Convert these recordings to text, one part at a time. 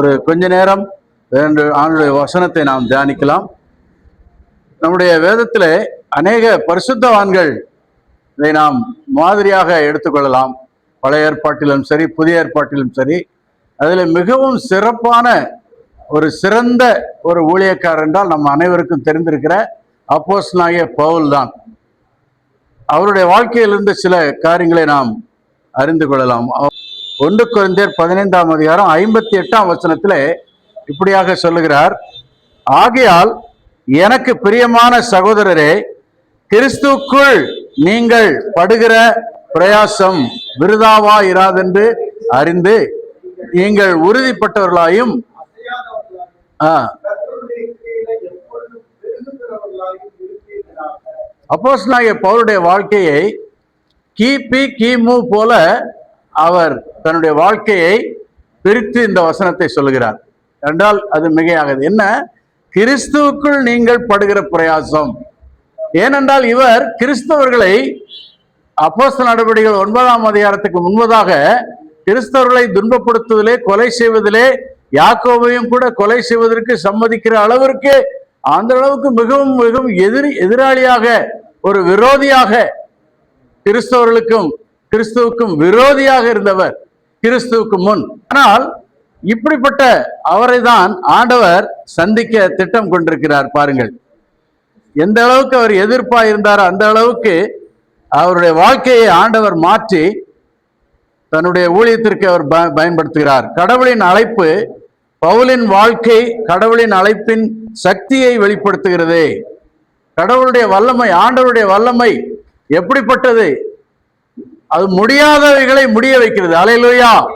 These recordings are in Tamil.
ஒரு கொஞ்ச நேரம் ரெண்டு ஆண்டுடைய வசனத்தை நாம் தியானிக்கலாம். நம்முடைய வேதத்திலே அநேக பரிசுத்தவான்கள் இதை நாம் மாதிரியாக எடுத்துக்கொள்ளலாம். பழைய ஏற்பாட்டிலும் சரி புதிய ஏற்பாட்டிலும் சரி. அதில் மிகவும் சிறப்பான ஒரு சிறந்த ஒரு ஊழியக்காரர் என்றால் நம்ம அனைவருக்கும் தெரிந்திருக்கிற அப்போஸ்னாகிய பவுல் தான் அவருடைய வாழ்க்கையிலிருந்து சில காரியங்களை நாம் அறிந்து கொள்ளலாம். ஒன்று குழந்தையர் பதினைந்தாம் அதிகாரம் ஐம்பத்தி எட்டாம் வசனத்தில் இப்படியாக சொல்லுகிறார். ஆகையால் எனக்கு பிரியமான சகோதரரே கிறிஸ்துக்குள் நீங்கள் படுகிற பிரயாசம் விருதாவா இராதென்று அறிந்து நீங்கள் உறுதிப்பட்டவர்களாயும் அப்போஸ் நாய பவுருடைய வாழ்க்கையை கிபி கிமு போல அவர் தன்னுடைய வாழ்க்கையை பிரித்து இந்த வசனத்தை சொல்லுகிறார். என்றால் அது மிகையாகுது. என்ன? கிறிஸ்துவுக்குள் நீங்கள் படுகிற பிரயாசம். ஏனென்றால் இவர் கிறிஸ்தவர்களை அப்போஸ்தல நடவடிக்கைகள் ஒன்பதாம் அதிகாரத்துக்கு முன்பதாக கிறிஸ்தவர்களை துன்பப்படுத்துவதிலே கொலை செய்வதிலே யாக்கோவையும் கூட கொலை செய்வதற்கு சம்மதிக்கிற அளவிற்கு அந்த அளவுக்கு மிகவும் மிகவும் எதிரி எதிராளியாக ஒரு விரோதியாக கிறிஸ்தவர்களுக்கும் கிறிஸ்துவுக்கும் விரோதியாக இருந்தவர் கிறிஸ்துவுக்கு முன். ஆனால் இப்படிப்பட்ட அவரை தான் ஆண்டவர் சந்திக்க திட்டம் கொண்டிருக்கிறார் பாருங்கள். எந்த அளவுக்கு அவர் எதிர்ப்பா இருந்தாரோ அந்த அளவுக்கு அவருடைய வாழ்க்கையை ஆண்டவர் மாற்றி தன்னுடைய ஊழியத்திற்கு அவர் ப- பயன்படுத்துகிறார். கடவுளின் அழைப்பு பவுலின் வாழ்க்கை கடவுளின் அழைப்பின் சக்தியை வெளிப்படுத்துகிறது. கடவுளுடைய வல்லமை ஆண்டவருடைய வல்லமை எப்படிப்பட்டது அது முடியாதவைகளை முடிய வைக்கிறது. அலையிலோயா.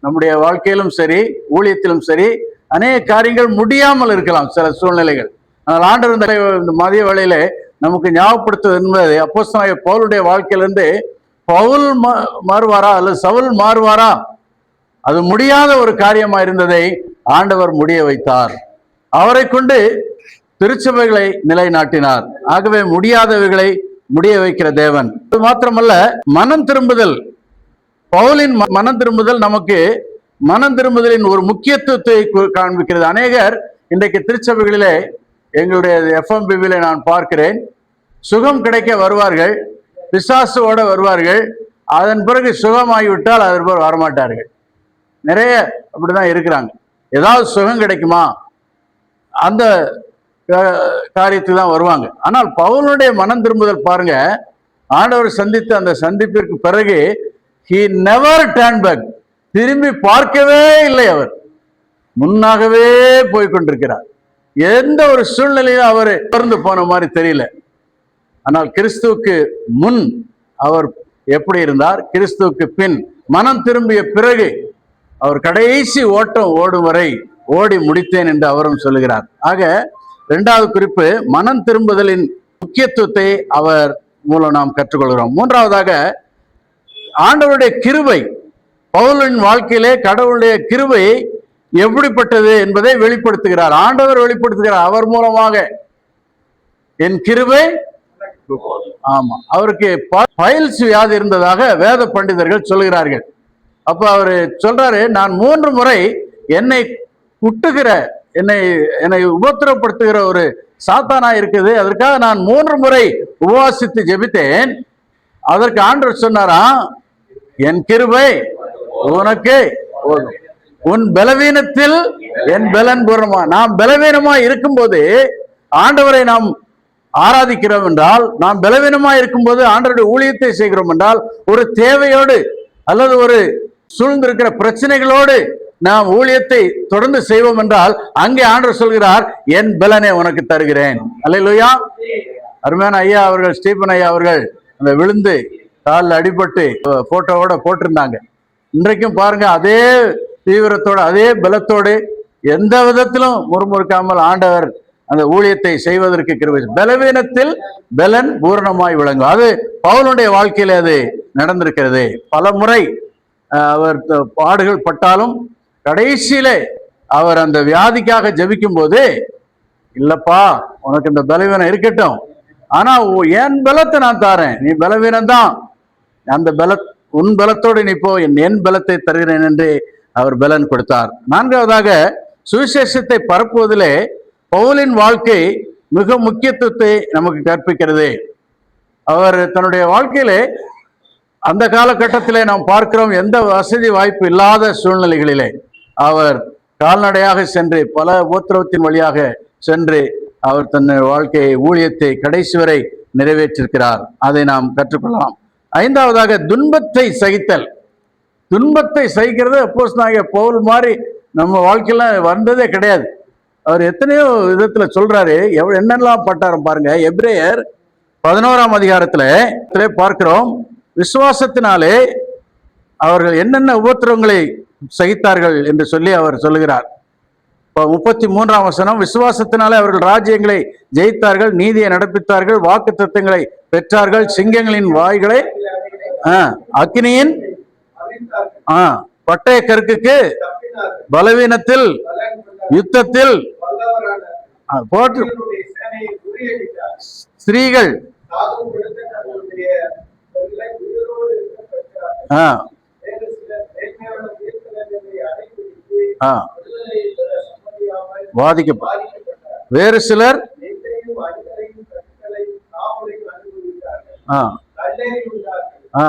நம்முடைய வாழ்க்கையிலும் சரி ஊழியத்திலும் சரி அநேக காரியங்கள் முடியாமல் இருக்கலாம் சில சூழ்நிலைகள். ஆனால் ஆண்டவர் இந்த மதிய வேளையில நமக்கு ஞாபகப்படுத்துவது என்பது அப்போஸ்தலனாகிய பவுலுடைய வாழ்க்கையிலிருந்து பவுல் மா- மாறுவாரா? அல்லது சவுல் மாறுவாரா? அது முடியாத ஒரு காரியமாக இருந்ததை ஆண்டவர் முடிய வைத்தார். அவரை கொண்டு திருச்சபைகளை நிலைநாட்டினார். ஆகவே முடியாதவைகளை முடிய வைக்கிற தேவன். அது மாத்திரமல்ல மனம் திரும்புதல். பவுலின் ம- மனம் திரும்புதல் நமக்கு மனம் திரும்புதலின் ஒரு முக்கியத்துவத்தை காண்பிக்கிறது. அநேகர் இன்றைக்கு திருச்சபைகளிலே எங்களுடைய எஃப்எம்பிபியில நான் பார்க்கிறேன். சுகம் கிடைக்க வருவார்கள் பிசாசுவோட வருவார்கள். அதன் பிறகு சுகமாகிவிட்டால் அதன் பிறகு வரமாட்டார்கள். நிறைய அப்படிதான் இருக்கிறாங்க. ஏதாவது சுகம் கிடைக்குமா? அந்த காரியத்துக்கு தான் வருவாங்க. ஆனால் பவுலுடைய மனம் திரும்புதல் பாருங்க. ஆண்டவர் சந்தித்த அந்த சந்திப்பிற்கு பிறகு ஹி நெவர் டேர்ன் பேக் திரும்பி பார்க்கவே இல்லை அவர். முன்னாகவே போய்கொண்டிருக்கிறார் எந்த ஒரு சூழ்நிலையும் அவர் தொடர்ந்து போன மாதிரி தெரியல. ஆனால் கிறிஸ்துவுக்கு முன் அவர் எப்படி இருந்தார்? கிறிஸ்துவுக்கு பின் மனம் திரும்பிய பிறகு அவர் கடைசி ஓட்டம் ஓடும் வரை ஓடி முடித்தேன் என்று அவரும் சொல்லுகிறார். ஆக இரண்டாவது குறிப்பு மனம் திரும்புதலின் முக்கியத்துவத்தை அவர் மூலம் நாம் கற்றுக்கொள்கிறோம். மூன்றாவதாக ஆண்டவருடைய கிருவை பவுலின் வாழ்க்கையிலே கடவுளுடைய கிருவை எப்படிப்பட்டது என்பதை வெளிப்படுத்துகிறார். ஆண்டவர் வெளிப்படுத்துகிறார் அவர் மூலமாக. என் கிருவை ஆமா. அவருக்கு பைல்ஸ் வியாதி இருந்ததாக வேத பண்டிதர்கள் சொல்கிறார்கள். அப்ப அவரு சொல்றாரு நான் மூன்று முறை என்னை குட்டுகிற என்னை என்னை உபத்திரப்படுத்துகிற ஒரு சாத்தானா இருக்குது. அதற்காக நான் மூன்று முறை உபவாசித்து ஜெபித்தேன். அதற்கு ஆண்டவர் சொன்னாராம் என் கிருபை உனக்கு உன் பலவீனத்தில் என் பலன் பூர்ணமா. நாம் பலவீனமா இருக்கும்போது ஆண்டவரை நாம் ஆராதிக்கிறோம் என்றால் நாம் பலவீனமா இருக்கும்போது ஆண்டவருடைய ஊழியத்தை செய்கிறோம் என்றால் ஒரு தேவையோடு அல்லது ஒரு சூழ்ந்திருக்கிற பிரச்சனைகளோடு நாம் ஊழியத்தை தொடர்ந்து செய்வோம் என்றால் அங்கே ஆண்டர் சொல்கிறார் என் பலனை உனக்கு தருகிறேன். அல்லையா அருமையான ஐயா அவர்கள் ஸ்டீபன் ஐயா அவர்கள் அந்த விழுந்து காலில் அடிபட்டு போட்டோவோட போட்டிருந்தாங்க. இன்றைக்கும் பாருங்க அதே தீவிரத்தோடு அதே பலத்தோடு எந்த விதத்திலும் முறுமுறுக்காமல் ஆண்டவர் அந்த ஊழியத்தை செய்வதற்கு கிருபை. பலவீனத்தில் பலன் பூரணமாய் விளங்கும். அது பவுலுடைய வாழ்க்கையில அது நடந்திருக்கிறது. பல முறை அவர் பாடுகள் பட்டாலும் கடைசியிலே அவர் அந்த வியாதிக்காக ஜபிக்கும் போது இல்லப்பா உனக்கு இந்த பலவீனம் இருக்கட்டும். ஆனா என் பலத்தை நான் தாரேன். நீ பலவீனம் தான் அந்த பல உன் பலத்தோடு நீ போ. என் என் பலத்தை தருகிறேன் என்று அவர் பலன் கொடுத்தார். நான்காவதாக சுவிசேஷத்தை பரப்புவதிலே பவுலின் வாழ்க்கை மிக முக்கியத்துவத்தை நமக்கு கற்பிக்கிறது. அவர் தன்னுடைய வாழ்க்கையிலே அந்த காலகட்டத்திலே நாம் பார்க்கிறோம் எந்த வசதி வாய்ப்பு இல்லாத சூழ்நிலைகளிலே. அவர் கால்நடையாக சென்று பல உபத்திரவத்தின் வழியாக சென்று அவர் தன் வாழ்க்கையை ஊழியத்தை கடைசி வரை நிறைவேற்றிருக்கிறார். அதை நாம் கற்றுக்கொள்ளலாம். ஐந்தாவதாக துன்பத்தை சகித்தல். துன்பத்தை சகிக்கிறது அப்போஸ் நாங்கள் பவுல் மாதிரி நம்ம வாழ்க்கையில வந்ததே கிடையாது. அவர் எத்தனையோ விதத்தில் சொல்றாரு எவ்வளோ என்னெல்லாம் பட்டாரம் பாருங்க. எப்ரேயர் பதினோராம் அதிகாரத்தில் பார்க்கிறோம். விசுவாசத்தினாலே அவர்கள் என்னென்ன உபத்திரவங்களை சகித்தார்கள் என்று சொல்லி அவர் சொல்லுகிறார். இப்போ முப்பத்தி மூன்றாம் வசனம் விசுவாசத்தினாலே அவர்கள் ராஜ்யங்களை ஜெயித்தார்கள் நீதியை நடப்பித்தார்கள் வாக்கு தத்துவங்களை பெற்றார்கள் சிங்கங்களின் வாய்களை ஆ, ஆ, பட்டய கருக்குக்கு பலவீனத்தில் யுத்தத்தில் போற்று தேவனுடைய ஆ ஸ்திரீகள் ஆ, வாதிக்க வேறு சிலர் ஆ, ஆ.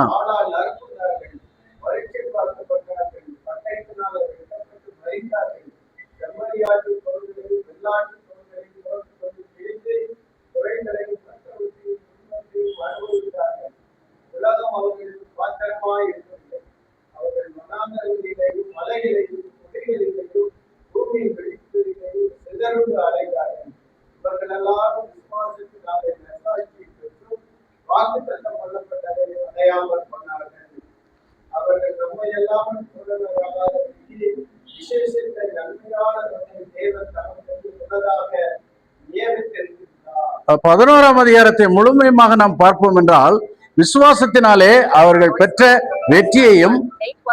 பதினோராம் அதிகாரத்தை முழுமையாக நாம் பார்ப்போம் என்றால் விசுவாசத்தினாலே அவர்கள் பெற்ற வெற்றியையும்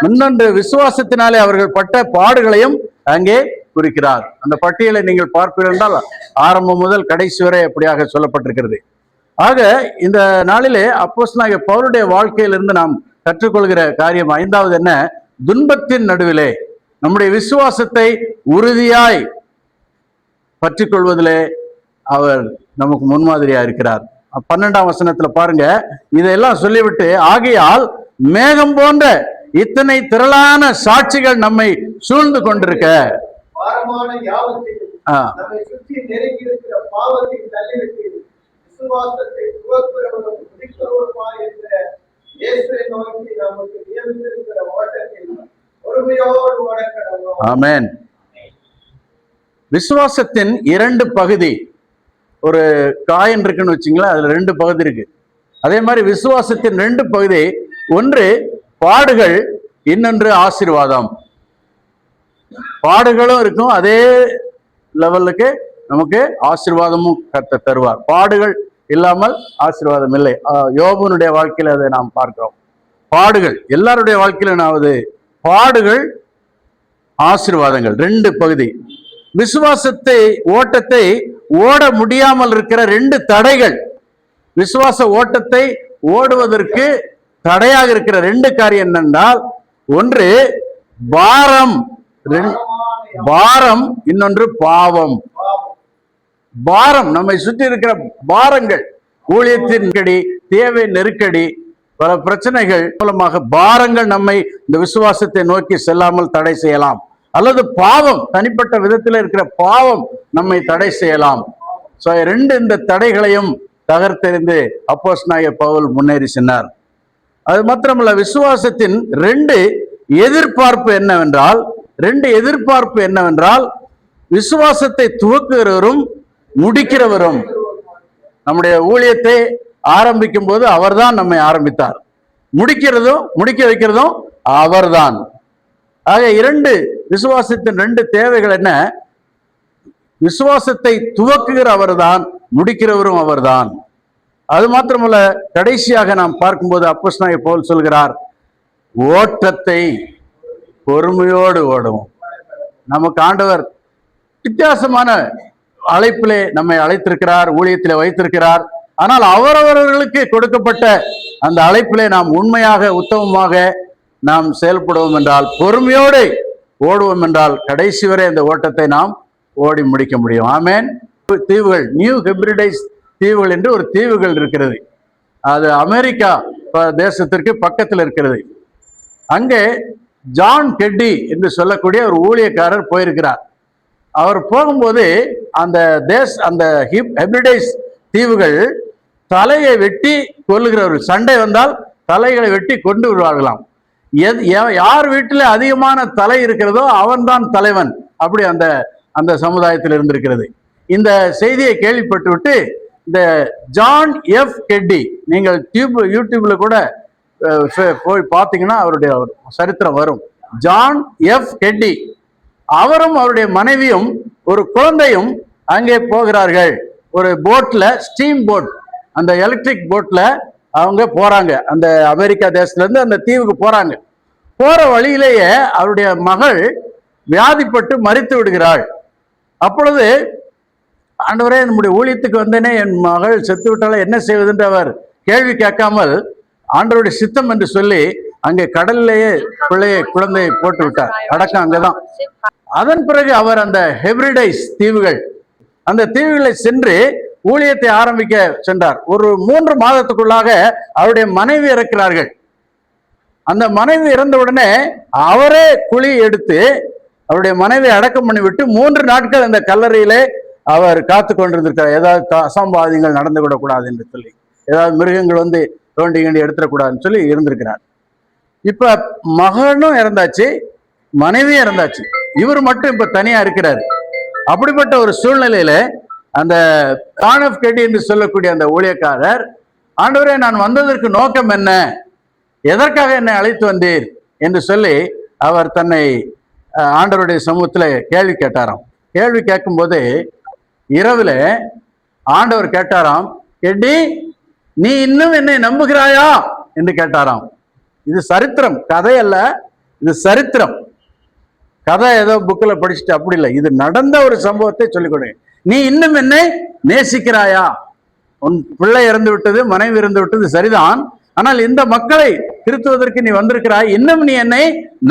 இன்னொன்று விசுவாசத்தினாலே அவர்கள் பட்ட பாடுகளையும் அங்கே குறிக்கிறார். அந்த பட்டியலை நீங்கள் பார்ப்பீர்கள் என்றால் ஆரம்பம் முதல் கடைசி வரை அப்படியாக சொல்லப்பட்டிருக்கிறது. ஆக இந்த நாளிலே அப்போஸ் பவுலுடைய வாழ்க்கையிலிருந்து நாம் கற்றுக்கொள்கிற காரியம் ஐந்தாவது என்ன? துன்பத்தின் நடுவிலே நம்முடைய விசுவாசத்தை உறுதியாய் பற்றிக்கொள்வதிலே அவர் நமக்கு முன்மாதிரியா இருக்கிறார். பன்னெண்டாம் வசனத்துல பாருங்க இதையெல்லாம் சொல்லிவிட்டு ஆகையால் மேகம் போன்ற இத்தனை திரளான சாட்சிகள் நம்மை சூழ்ந்து கொண்டிருக்க. ஆமென். விசுவாசத்தின் இரண்டு பகுதி ஒரு காயின் இருக்குன்னு வச்சுங்களேன் அதுல ரெண்டு பகுதி இருக்கு. அதே மாதிரி விசுவாசத்தின் ரெண்டு பகுதி ஒன்று பாடுகள் இன்னொன்று ஆசீர்வாதம். பாடுகளும் இருக்கும் அதே லெவலுக்கு நமக்கு ஆசீர்வாதமும் கத்த தருவார். பாடுகள் இல்லாமல் ஆசீர்வாதம் இல்லை. ஆஹ் யோபுனுடைய அதை நாம் பார்க்கிறோம். பாடுகள் எல்லாருடைய வாழ்க்கையிலாவது பாடுகள் ஆசீர்வாதங்கள் ரெண்டு பகுதி. விசுவாசத்தை ஓட்டத்தை ஓட முடியாமல் இருக்கிற ரெண்டு தடைகள். விசுவாச ஓட்டத்தை ஓடுவதற்கு தடையாக இருக்கிற ரெண்டு காரியம் என்னென்றால் ஒன்று பாரம். ரெண்- பாரம் இன்னொன்று பாவம். பாரம் நம்மை சுற்றி இருக்கிற பாரங்கள். ஊழியத்தின் கடி தேவை நெருக்கடி பல பிரச்சனைகள் மூலமாக பாரங்கள் நம்மை இந்த விசுவாசத்தை நோக்கி செல்லாமல் தடை செய்யலாம். அல்லது பாவம் தனிப்பட்ட விதத்தில் இருக்கிற பாவம் நம்மை தடை செய்யலாம். ஸோ ரெண்டு இந்த தடைகளையும் தகர்த்தெறிந்து அப்போஸ் நாய பவுல் முன்னேறி சென்றார். அது மாத்திரமல்ல விசுவாசத்தின் ரெண்டு எதிர்பார்ப்பு என்னவென்றால் ரெண்டு எதிர்பார்ப்பு என்னவென்றால் விசுவாசத்தை துவக்குகிறவரும் முடிக்கிறவரும். நம்முடைய ஊழியத்தை ஆரம்பிக்கும் போது அவர்தான் நம்மை ஆரம்பித்தார். முடிக்கிறதும் முடிக்க வைக்கிறதும் அவர்தான். ஆக இரண்டு விசுவாசத்தின் ரெண்டு தேவைகள் என்ன? விசுவாசத்தை துவக்குகிற அவர்தான் முடிக்கிறவரும் அவர்தான். அது மாத்திரமல்ல கடைசியாக நாம் பார்க்கும்போது அப்போஸ்தலனாகிய போல் சொல்கிறார் ஓட்டத்தை பொறுமையோடு ஓடுவோம். நமக்கு ஆண்டவர் வித்தியாசமான அழைப்பிலே நம்மை அழைத்திருக்கிறார் ஊழியத்திலே வைத்திருக்கிறார். ஆனால் அவரவர்களுக்கு கொடுக்கப்பட்ட அந்த அழைப்பிலே நாம் உண்மையாக உத்தமமாக நாம் செயல்படுவோம் என்றால் பொறுமையோடு ஓடுவோம் என்றால் கடைசி வரை இந்த ஓட்டத்தை நாம் ஓடி முடிக்க முடியும். ஆமேன். தீவுகள் நியூ ஹெப்ரிடைஸ் தீவுகள் என்று ஒரு தீவுகள் இருக்கிறது. அது அமெரிக்கா தேசத்திற்கு பக்கத்தில் இருக்கிறது. அங்கே ஜான் கெட்டி என்று சொல்லக்கூடிய ஒரு ஊழியக்காரர் போயிருக்கிறார். அவர் போகும்போது அந்த தேஸ் அந்த ஹிப் ஹெப்ரிடைஸ் தீவுகள் தலையை வெட்டி கொல்லுகிறவர்கள் சண்டை வந்தால் தலைகளை வெட்டி கொண்டு விடுவார்களாம். எது யார் வீட்டில் அதிகமான தலை இருக்கிறதோ அவன்தான் தலைவன். அப்படி அந்த அந்த சமுதாயத்தில் இருந்திருக்கிறது. இந்த செய்தியை கேள்விப்பட்டுவிட்டு இந்த ஜான் எஃப் கெட்டி நீங்கள் டியூப் யூடியூப்ல கூட போய் பார்த்தீங்கன்னா அவருடைய சரித்திரம் வரும். ஜான் எஃப் கெட்டி அவரும் அவருடைய மனைவியும் ஒரு குழந்தையும் அங்கே போகிறார்கள். ஒரு போட்ல ஸ்டீம் போட் அந்த எலக்ட்ரிக் போட்ல அவங்க போறாங்க. அந்த அமெரிக்கா தேசத்துலேருந்து அந்த தீவுக்கு போறாங்க. போற வழியிலேயே அவருடைய மகள் வியாதிப்பட்டு மறித்து விடுகிறாள். அப்பொழுது ஆண்டவரே நம்முடைய ஊழியத்துக்கு வந்தேனே என் மகள் செத்து விட்டாலே என்ன செய்வது என்று அவர் கேள்வி கேட்காமல் ஆண்டவருடைய சித்தம் என்று சொல்லி அங்கே கடல்லேயே பிள்ளையை குழந்தையை போட்டு விட்டார். அடக்கம் அங்கதான். அதன் பிறகு அவர் அந்த ஹெப்ரிடைஸ் தீவுகள் அந்த தீவுகளை சென்று ஊழியத்தை ஆரம்பிக்க சென்றார். ஒரு மூன்று மாதத்துக்குள்ளாக அவருடைய மனைவி இறக்கிறார்கள். அந்த மனைவி இறந்த உடனே அவரே குழி எடுத்து அவருடைய மனைவி அடக்கம் பண்ணிவிட்டு மூன்று நாட்கள் அந்த கல்லறையிலே அவர் காத்து கொண்டிருந்திருக்கிறார். ஏதாவது அசம்பாதிகள் நடந்து விடக்கூடாது என்று சொல்லி ஏதாவது மிருகங்கள் வந்து தோண்டி கிண்டி எடுத்துடக்கூடாதுன்னு சொல்லி இருந்திருக்கிறார். இப்ப மகனும் இறந்தாச்சு மனைவியும் இறந்தாச்சு. இவர் மட்டும் இப்ப தனியா இருக்கிறாரு. அப்படிப்பட்ட ஒரு சூழ்நிலையில அந்த கானப் கெடி என்று சொல்லக்கூடிய அந்த ஊழியக்காரர் ஆண்டவரே நான் வந்ததற்கு நோக்கம் என்ன? எதற்காக என்னை அழைத்து வந்தீர்? என்று சொல்லி அவர் தன்னை ஆண்டவருடைய சமூகத்தில் கேள்வி கேட்டாராம். கேள்வி கேட்கும்போது இரவுல ஆண்டவர் கேட்டாராம் கெட்டி நீ இன்னும் என்னை நம்புகிறாயா? என்று கேட்டாராம். இது சரித்திரம் கதை அல்ல இது சரித்திரம். கதை ஏதோ புக்கில் படிச்சுட்டு அப்படி இல்லை. இது நடந்த ஒரு சம்பவத்தை சொல்லிக் கொடுங்க நீ இன்னும் என்னை நேசிக்கிறாயா? உன் பிள்ளை இறந்து விட்டது மனைவி இறந்து விட்டது சரிதான். ஆனால் இந்த மக்களை திருத்துவதற்கு நீ வந்திருக்கிறாய். இன்னும் நீ என்னை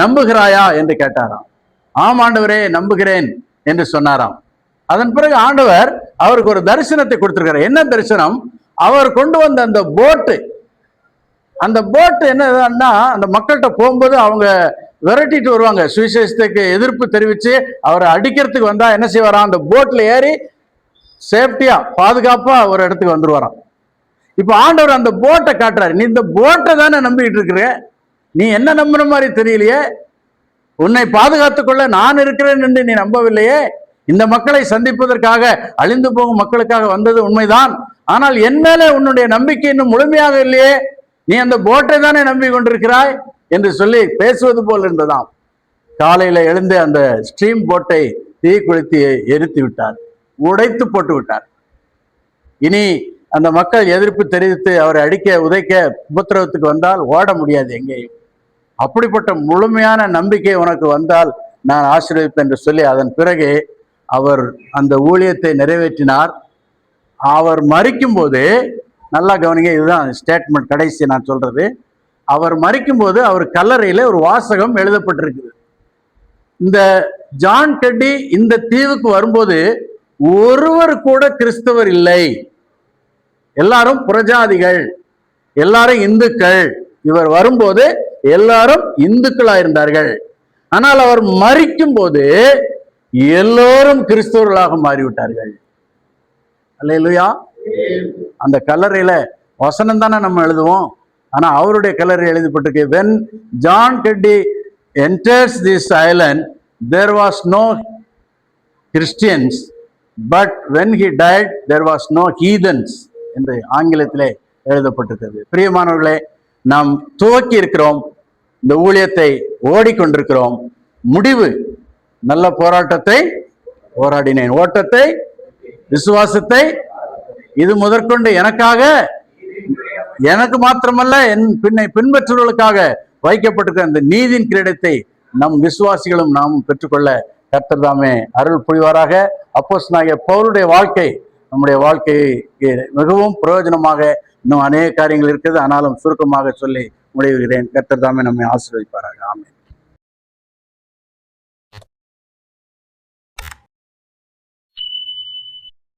நம்புகிறாயா? என்று கேட்டாராம். ஆம் ஆண்டவரே நம்புகிறேன் என்று சொன்னாராம். அதன் பிறகு ஆண்டவர் அவருக்கு ஒரு தரிசனத்தை கொடுத்திருக்கிறார். என்ன தரிசனம்? அவர் கொண்டு வந்த அந்த போட்டு அந்த போட்டு என்னன்னா அந்த மக்கள்கிட்ட போகும்போது அவங்க விரட்டிட்டு வருவாங்க. சுவிசேஷத்துக்கு எதிர்ப்பு தெரிவித்து அவரை அடிக்கிறதுக்கு வந்தால் என்ன செய்வாராம்? அந்த போட்டில் ஏறி சேஃப்டியாக பாதுகாப்பாக ஒரு இடத்துக்கு வந்துருவாராம். இப்போ ஆண்டவர் அந்த போட்டை காட்டுறாரு. நீ இந்த போட்டை தானே நம்பிக்கிட்டு இருக்கிற? நீ என்ன நம்புற மாதிரி தெரியலையே? உன்னை பாதுகாத்துக்கொள்ள நான் இருக்கிறேன் என்று நீ நம்பவில்லையே? இந்த மக்களை சந்திப்பதற்காக அழிந்து போகும் மக்களுக்காக வந்தது உண்மைதான். ஆனால் என் மேலே உன்னுடைய நம்பிக்கை இன்னும் முழுமையாக இல்லையே? நீ அந்த போட்டை தானே நம்பி கொண்டிருக்கிறாய் என்று சொல்லி பேசுவது போல் இருந்ததாம் காலையில எழுந்து அந்த ஸ்ட்ரீம் போட்டை தீ கொளுத்தி எரித்து விட்டார். உடைத்து போட்டு விட்டார். இனி அந்த மக்கள் எதிர்ப்பு தெரிவித்து அவரை அடிக்க உதைக்க உபத்திரவத்துக்கு வந்தால் ஓட முடியாது எங்கேயும். அப்படிப்பட்ட முழுமையான நம்பிக்கை உனக்கு வந்தால் நான் ஆசீர்வதிப்பேன் என்று சொல்லி அதன் பிறகு அவர் அந்த ஊழியத்தை நிறைவேற்றினார். அவர் மறிக்கும் போது நல்லா கவனிங்க இதுதான் ஸ்டேட்மெண்ட் கடைசி நான் சொல்றது. அவர் மறிக்கும் போது அவர் கல்லறையில ஒரு வாசகம் எழுதப்பட்டிருக்குது. இந்த ஜான் கெட்டி இந்த தீவுக்கு வரும்போது ஒருவர் கூட கிறிஸ்தவர் இல்லை. எல்லாரும் புரஜாதிகள் எல்லாரும் இந்துக்கள். இவர் வரும்போது எல்லாரும் இந்துக்களாக இருந்தார்கள். ஆனால் அவர் மறிக்கும் போது எல்லோரும் கிறிஸ்தவர்களாக மாறிவிட்டார்கள். அல்லேலூயா. அந்த கல்லறையில வசனம் தானே நம்ம எழுதுவோம். ஆனா அவருடைய கலர் எழுதப்பட்டிருக்கு. When John Getty enters this island there was no Christians but when he died there was no heathens என்று ஆங்கிலத்திலே எழுதப்பட்டிருக்கிறது. பிரியமானவர்களே நாம் துவக்கி இருக்கிறோம் இந்த ஊழியத்தை ஓடிக்கொண்டிருக்கிறோம். முடிவு நல்ல போராட்டத்தை போராடினேன். ஓட்டத்தை விசுவாசத்தை இது முதற்கொண்டு எனக்காக எனக்கு மாத்திரமல்ல என் பின்னை பின்பற்றுவர்களுக்காக வைக்கப்பட்டிருக்கிற அந்த நீதியின் கிரீடத்தை நம் விசுவாசிகளும் நாமும் பெற்றுக்கொள்ள கர்த்தர் தாமே அருள் புரிவாராக. அப்போஸ் பவுலுடைய வாழ்க்கை நம்முடைய வாழ்க்கைக்கு மிகவும் பிரயோஜனமாக இன்னும் அநேக காரியங்கள் இருக்குது. ஆனாலும் சுருக்கமாக சொல்லி முடிவுகிறேன். கர்த்தர் தாமே நம்மை ஆசீர்வதிப்பாராக. ஆமே